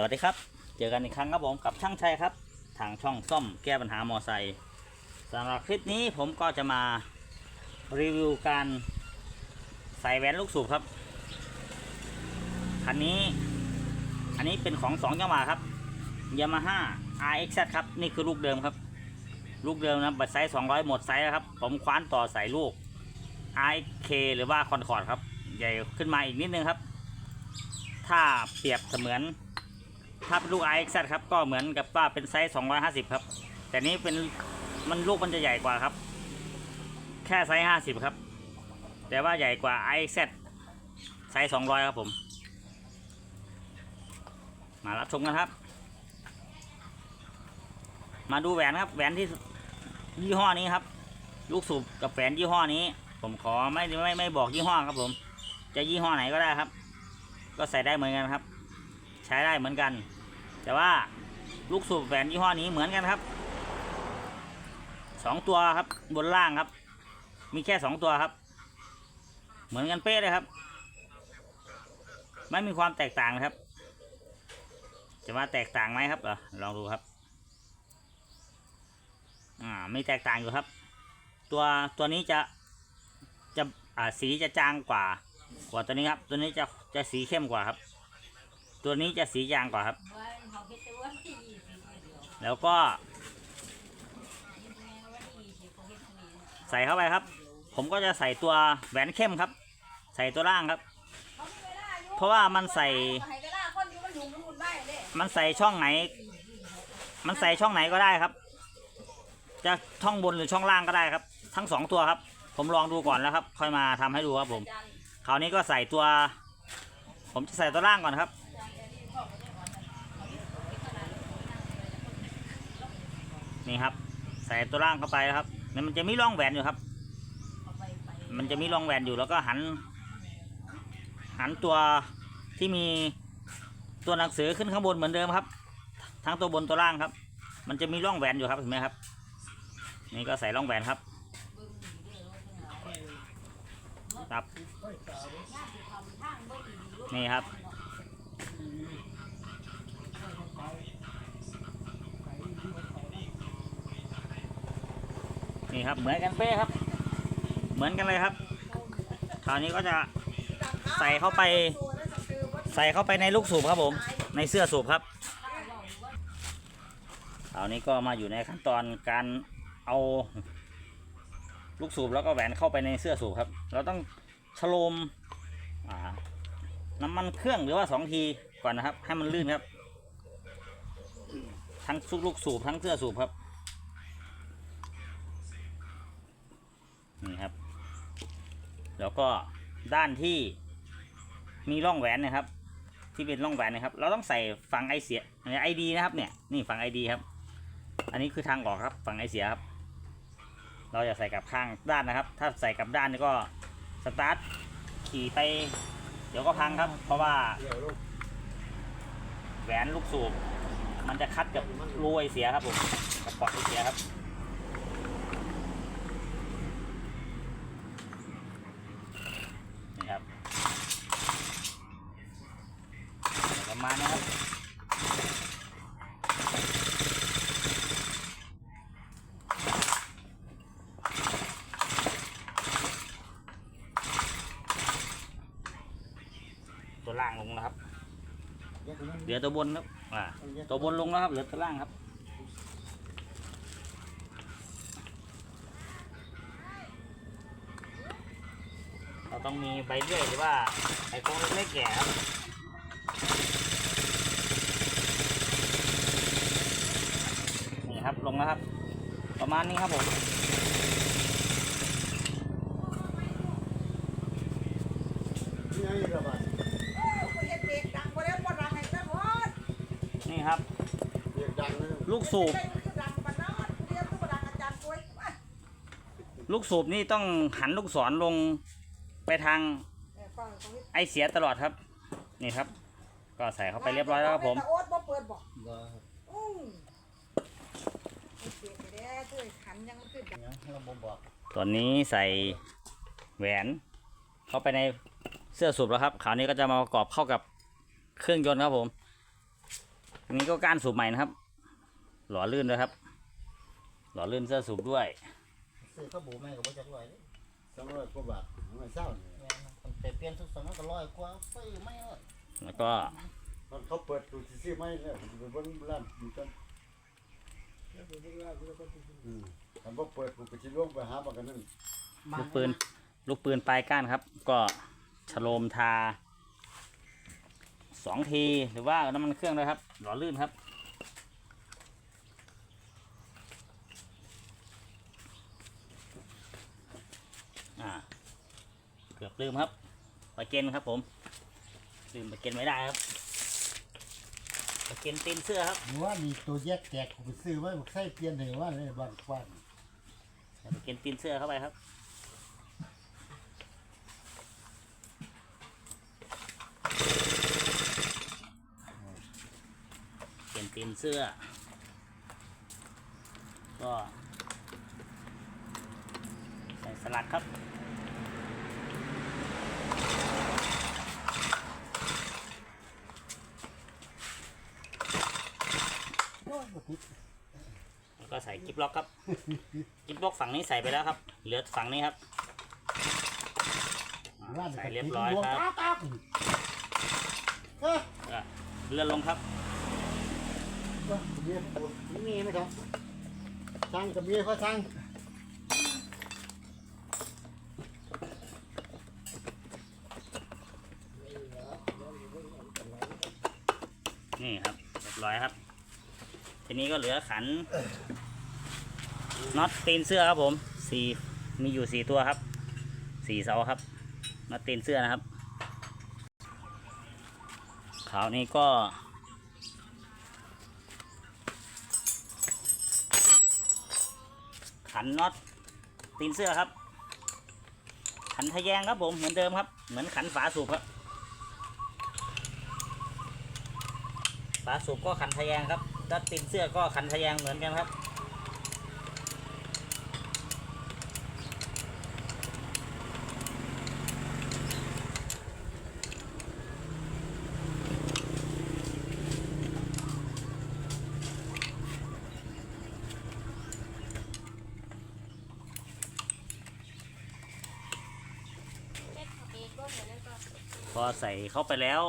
สวัสดีครับ เจอกันอีกครั้งครับผมกับช่างชัยครับ ทางช่องซ่อมแก้ปัญหามอไซค์สำหรับคลิปนี้ผมก็จะมารีวิวการใส่แหวนลูกสูบครับคันนี้ อันนี้เป็นของสองจังหวะครับยามาฮ่า RX ครับ นี่คือลูกเดิมครับ ลูกเดิมนะบัตรไซส์200 หมดไซส์แล้วครับ ผมคว้านต่อใส่ลูก RK หรือว่าคอนคอร์ดครับ ใหญ่ขึ้นมาอีกนิดนึงครับ ถ้าเปรียบเสมือน ถ้าเป็นลูก RXZ ครับก็เหมือนกับว่าเป็นไซส์ 250 ครับ แต่นี้เป็นมันลูกมันจะใหญ่กว่าครับ แค่ไซส์ 50 ครับ แต่ว่าใหญ่กว่า RXZ ไซส์ 200 ครับผม มารับชมกันครับ มาดูแหวนครับแหวนที่ยี่ห้อนี้ครับ ลูกสูบกับแหวนยี่ห้อนี้ ผมขอไม่ไม่ไม่บอกยี่ห้อครับผม จะยี่ห้อไหนก็ได้ครับ ก็ใส่ได้เหมือนกันครับ ใช้ได้เหมือนกัน แต่ว่าลูกสูบแหวนยี่ห้อนี้เหมือนกันครับสองตัวครับบนล่างครับ มีแค่สองตัวครับ เหมือนกันเป๊ะเลยครับ ไม่มีความแตกต่างนะครับ จะว่าแตกต่างไหมครับเออลองดูครับ อ่าไม่แตกต่างอยู่ครับ ตัวตัวนี้จะจะอ่าสีจะจางกว่า กว่าตัวนี้ครับ ตัวนี้จะจะสีเข้มกว่าครับ ตัวนี้จะสีจางกว่าครับ แล้วก็ ใส่เข้าไปครับ ผมก็จะใส่ตัวแหวนเข้มครับ ใส่ตัวล่างครับ เพราะว่ามันใส่ มันใส่ช่องไหน มันใส่ช่องไหนก็ได้ครับ จะช่องบนหรือช่องล่างก็ได้ครับ ทั้งสองตัวครับ ผมลองดูก่อนแล้วครับ ค่อยมาทำให้ดูครับผม คราวนี้ก็ใส่ตัว ผมจะใส่ตัวล่างก่อนครับ นี่ครับ ใส่ตัวล่างเข้าไปครับนี่มันจะมีร่องแหวนอยู่ครับ มันจะมีร่องแหวนอยู่แล้วก็หัน หันตัวที่มีตัวหนังสือขึ้นข้างบนเหมือนเดิมครับ ทั้งตัวบนตัวล่างครับ มันจะมีร่องแหวนอยู่ครับเห็นไหมครับ นี่ก็ใส่ร่องแหวนครับครับนี่ครับ นี่ครับเหมือนกันเป๊ะครับ เหมือนกันเลยครับคราวนี้ก็จะใส่เข้าไป ใส่เข้าไปในลูกสูบครับผม ในเสื้อสูบครับคราวนี้ก็มาอยู่ในขั้นตอนการเอาลูกสูบแล้วก็แหวนเข้าไปในเสื้อสูบครับ เราต้องชโลมน้ำมันเครื่องหรือว่าสองทีก่อนนะครับ ให้มันลื่นครับ ทั้งซุกลูกสูบทั้งเสื้อสูบครับ นี่ครับ แล้วก็ด้านที่มีร่องแหวนนะครับ ที่เป็นร่องแหวนนะครับ เราต้องใส่ฝั่งไอเสียไอดีนะครับเนี่ยนี่ฝั่งไอดีครับ อันนี้คือทางออกครับฝั่งไอเสียครับ เราจะใส่กับข้างด้านนะครับ ถ้าใส่กับด้านนี่ก็สตาร์ทขี่ไป เดี๋ยวก็พังครับ เพราะว่าแหวนลูกสูบมันจะคัดกับรูไอเสียครับผมกับปอกไอเสียครับ นี่ครับประมาณนี้ครับ ตัวล่างลงแล้วครับ เหลือตัวบนครับอ่าตัวบนลงแล้วครับ เหลือตัวล่างครับ เราต้องมีใบเลื่อยหรือว่าไอ้โครงเล็กๆแก่ครับนี่ครับลงแล้วครับ ประมาณนี้ครับผม นี่ครับ ลูกสูบ ลูกสูบนี่ต้องหันลูกศรลงไปทางไอเสียตลอดครับ นี่ครับ ก็ใส่เข้าไปเรียบร้อยแล้วครับผมโอ๊ตบ่เปิดบอกอืมไอ้เสียไปแล้วเธอขันยังมันขึ้นดังตอนนี้ใส่แหวนเข้าไปในเสื้อสูบแล้วครับคราวนี้ก็จะมาประกอบเข้ากับเครื่องยนต์ครับผม อันนี้ก็ก้านสูบใหม่นะครับ หล่อลื่นด้วยครับ หล่อลื่นเสื้อสูบด้วยซื้อข้าวบูแม่ก็บ่จักร้อยเด้สองร้อยกว่าบาทไม่เศร้าเนี่ยแม่นมันไปเปลี่ยนทุกสมัยก็ร้อยกว่าซื้อไม่เลยแล้วก็มันเขาเปิดดูที่ซื้อไม่เนี่ยไปเบนร้านอยู่กันอืมถ้าบ่เปิดกูก็สิลงไปหาบักกันนั่นลูกปืน ลูกปืนปลายก้านครับ ก็ฉโลมทา สองทีหรือว่าน้ำมันเครื่องด้วยครับ หล่อลื่นครับ อ่า เกือบลืมครับปลาเกนครับผม ลืมปลาเกนไม่ได้ครับปลาเกนตีนเสื้อครับว่ามีตัวแยกแจกกูไปซื้อไว้บอกใส่เปลี่ยนให้ว่าเลยบ้านกว้างใส่ปลาเกนตีนเสื้อเข้าไปครับ เปลี่ย นตีนเสื้อ ก็ใส่สลักครับโอ้ยบ่ติดแล้วก็ใส่กิบล็อกครับ กิบล็อกฝั่งนี้ใส่ไปแล้วครับ เหลือฝั่งนี้ครับว่าใส่เรียบร้อยครับตาตาเอ้ยอะเลื่อนลงครับ ว่าเมียกูมีไหมครับช่างกับเมียเขาช่างนี่ครับเรียบร้อยครับ ทีนี้ก็เหลือขันน็อตตีนเสื้อครับผมสี่มีอยู่สี่ตัวครับสี่เสาครับน็อตตีนเสื้อนะครับขาวนี้ก็ ขันน็อตตีนเสื้อครับ ขันทะแยงครับผมเหมือนเดิมครับ เหมือนขันฝาสูบครับ ฝาสูบก็ขันทะแยงครับด้าตีนเสื้อก็ขันทะแยงเหมือนกันครับ อใส่เข้าไปแล้ว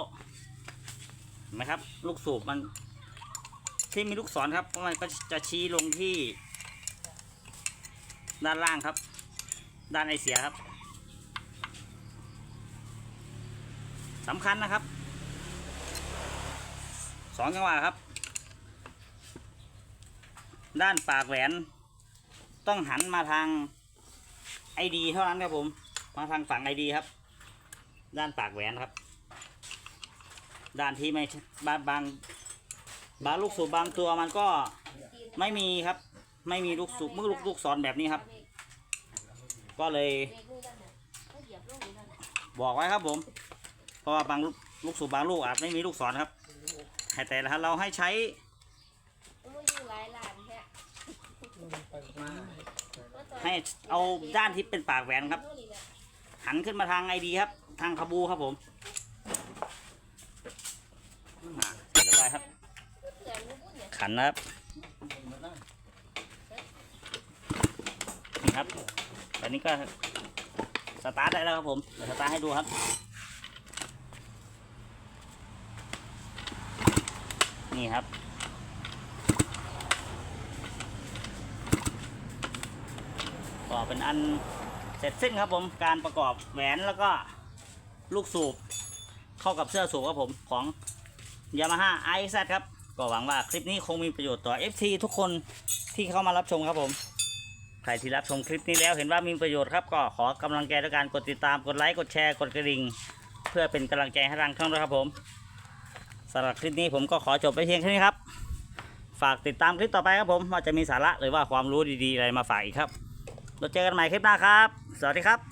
เห็นไหมครับ ลูกสูบมัน ที่มีลูกศรครับมันก็จะชี้ลงที่ ด้านล่างครับ ด้านไอเสียครับสำคัญนะครับสองจังหวะครับ ด้านปากแหวน ต้องหันมาทางไอดีเท่านั้นครับผม มาทางฝั่งไอดีครับ ด้านปากแหวนครับ ด้านที่ไม่ใช่บางบางบางลูกสูบบางตัวมันก็ไม่มีครับ ไม่มีลูกสูบมือลูกลูกศรแบบนี้ครับ ก็เลยบอกไว้ครับผม เพราะว่าบางลูกลูกสูบบางลูกอาจไม่มีลูกศรครับให้แต่ละเราให้ใช้ให้เอาด้านที่เป็นปากแหวนครับ หันขึ้นมาทางไอดีครับ ทางคาบูครับผมอ่าเรียบร้อยครับ ขันนะครับนี่ครับ ตอนนี้ก็สตาร์ทได้แล้วครับผมเดี๋ยวสตาร์ทให้ดูครับนี่ครับ ก็เป็นอันเสร็จสิ้นครับผมการประกอบแหวนแล้วก็ ลูกสูบเข้ากับเสื้อสูบครับผมของ Yamaha i z ครับ ก็หวังว่าคลิปนี้คงมีประโยชน์ต่อ FC ทุกคนที่เข้ามารับชมครับผม ใครที่รับชมคลิปนี้แล้วเห็นว่ามีประโยชน์ครับ ก็ขอกำลังใจด้วยการกดติดตาม กดไลค์ กดแชร์ กดกระดิ่ง เพื่อเป็นกำลังใจให้ทางช่องด้วยครับผมสำหรับคลิปนี้ผมก็ขอจบไปเพียงแค่นี้ครับ ฝากติดตามคลิปต่อไปครับผมว่าจะมีสาระหรือว่าความรู้ดีๆอะไรมาฝากอีกครับเราเจอกันใหม่คลิปหน้าครับ สวัสดีครับ